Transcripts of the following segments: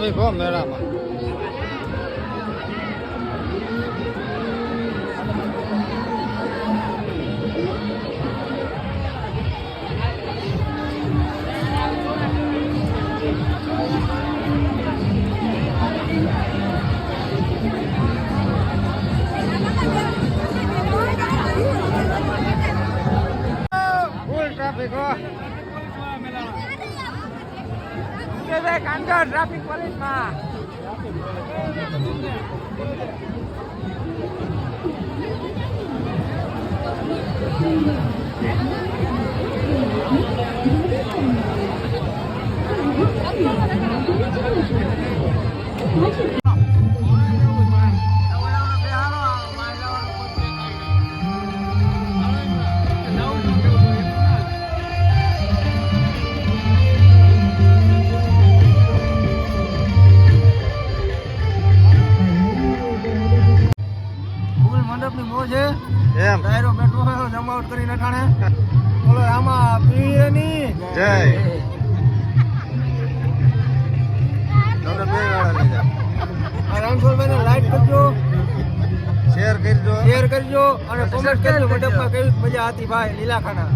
没放在那嘛。¿Cuál es. એમ. ડાયરો બેઠો હોય જમાવટ કરી નઠાણે બોલો આમાં પીરની. જય. તમને બે વાળા લઈ જાઓ. રણછોડભાઈને લાઈક કરજો. શેર કરજો. શેર કરજો અને કોમેન્ટ કરજો મંડપમાં કેવી મજા હતી ભાઈ લીલાખાના.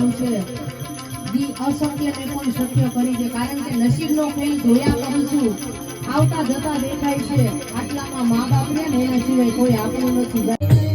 એવો છે. દી અશક્ય ને પણ શક્ય કરી છે. કારણ કે નસીબનો ખેલ જોયા કરું છું. આવતા જતા દેખાય છે. આટલામાં મા બાપ ને ને એના સિવાય કોઈ આપણું નથી.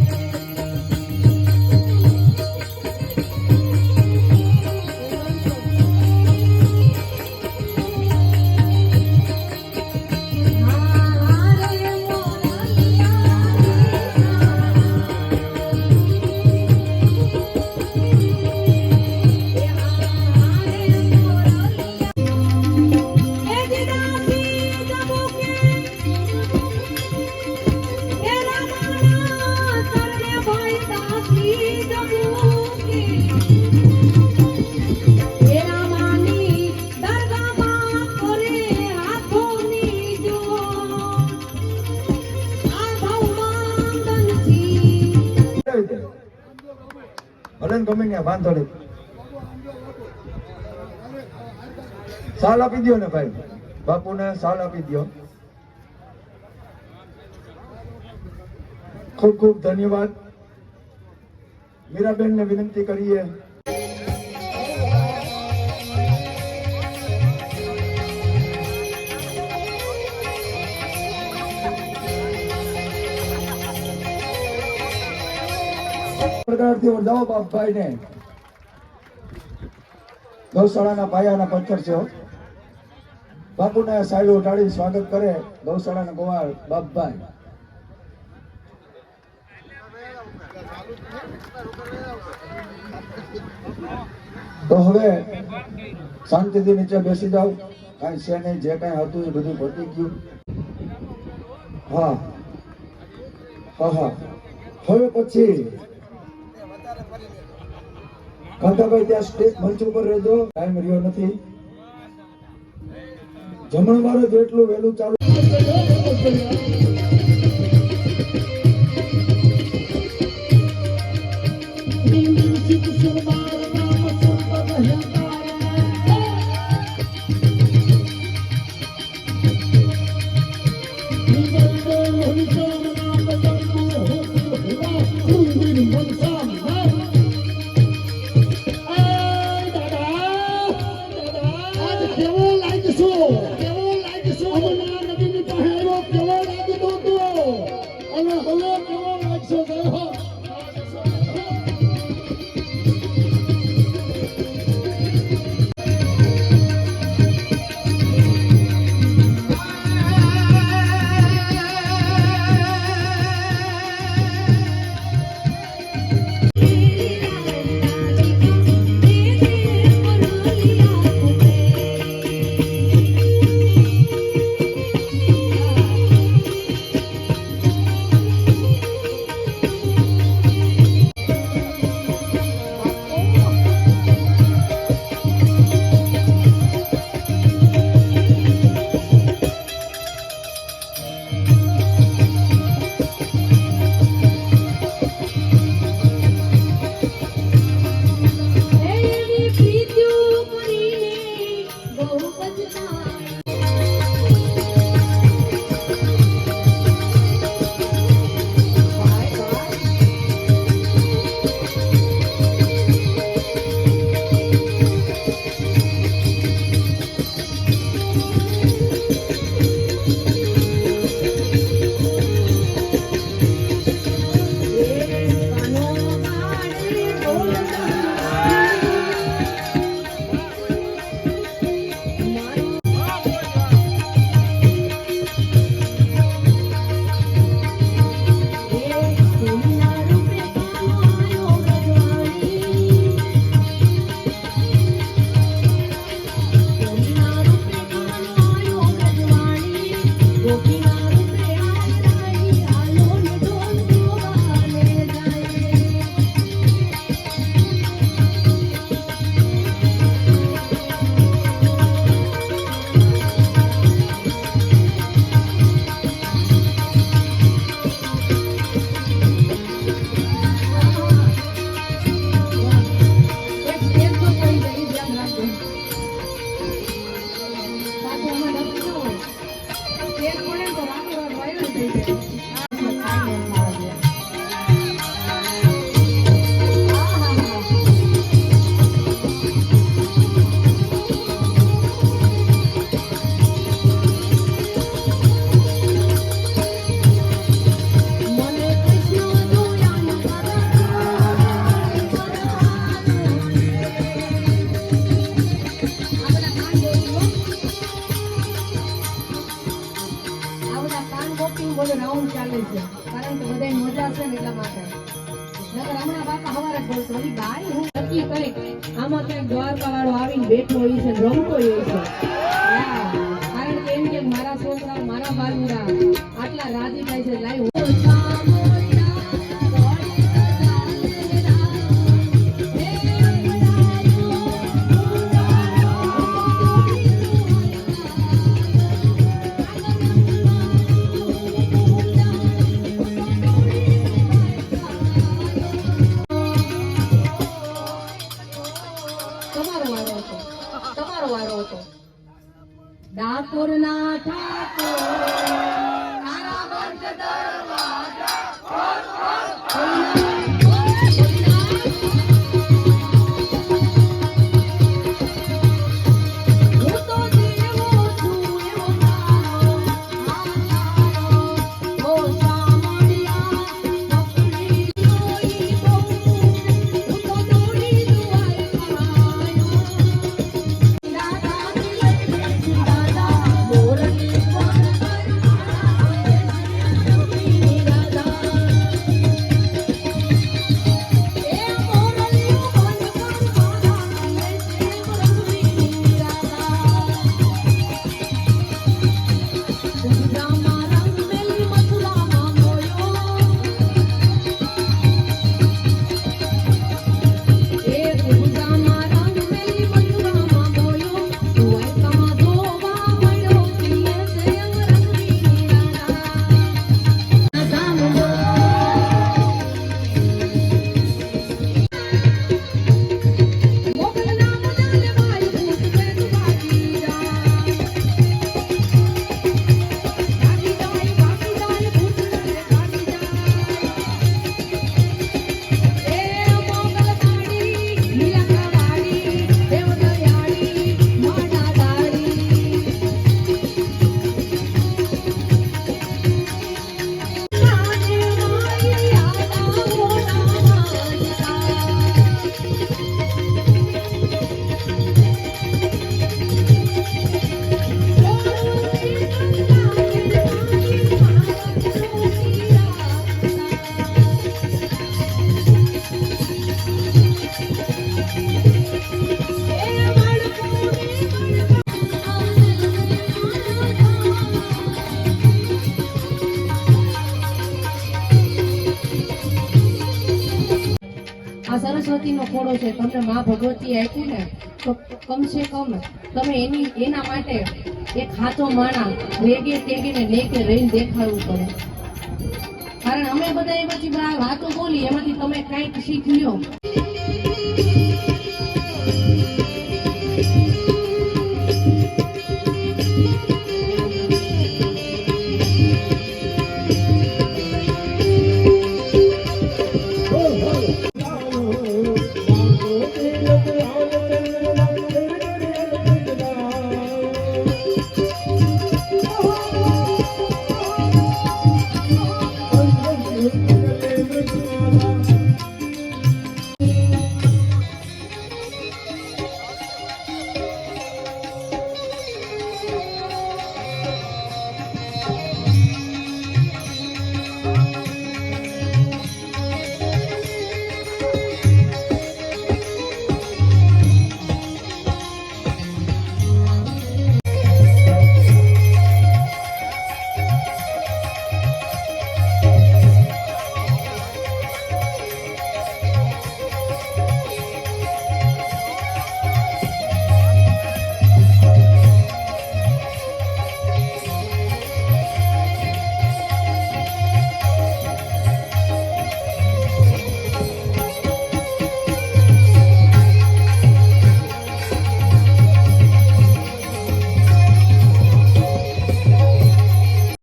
ને વાંધો નહીં. સાલ આપી દો ને ભાઈ. બાપુને સાલ આપી દો ખૂબ ખૂબ ધન્યવાદ. મીરાબેન ને વિનંતી કરીએ. પ્રકારથી જાઓ બાપભાઈ ને ગૌશાળાના પાયાના પથ્થર છે બાપુને સાયલો ઉઠાડી સ્વાગત કરે ગૌશાળાના ગોવાળ, બાપભાઈ. તો હવે શાંતિથી નીચે બેસી જાવ કાંઈ છે નહીં, જે કાંઈ હતું એ બધું પતી ગયું. હા. હા હા. હવે પછી કાંતાભાઈ ત્યાં સ્ટેજ મંચ ઉપર રહેજો. ટાઈમ રહ્યો નથી. જમણવાર જ એટલું વહેલું ચાલુ 够优秀 મારો વારો હતો. ડાકોરના ઠાકોર આ સરસ્વતીનો ખોડો છે, તમને મા ભગવતી આપી ને, તો કમસે કમ તમે એની, એના માટે એક ખાતો માણા વેગે તેગે ને લેકે રહીને દેખાડવું પડે. કારણ અમે બધા એ પછી વાતો બોલી, એમાંથી તમે કંઈક શીખ લ્યો.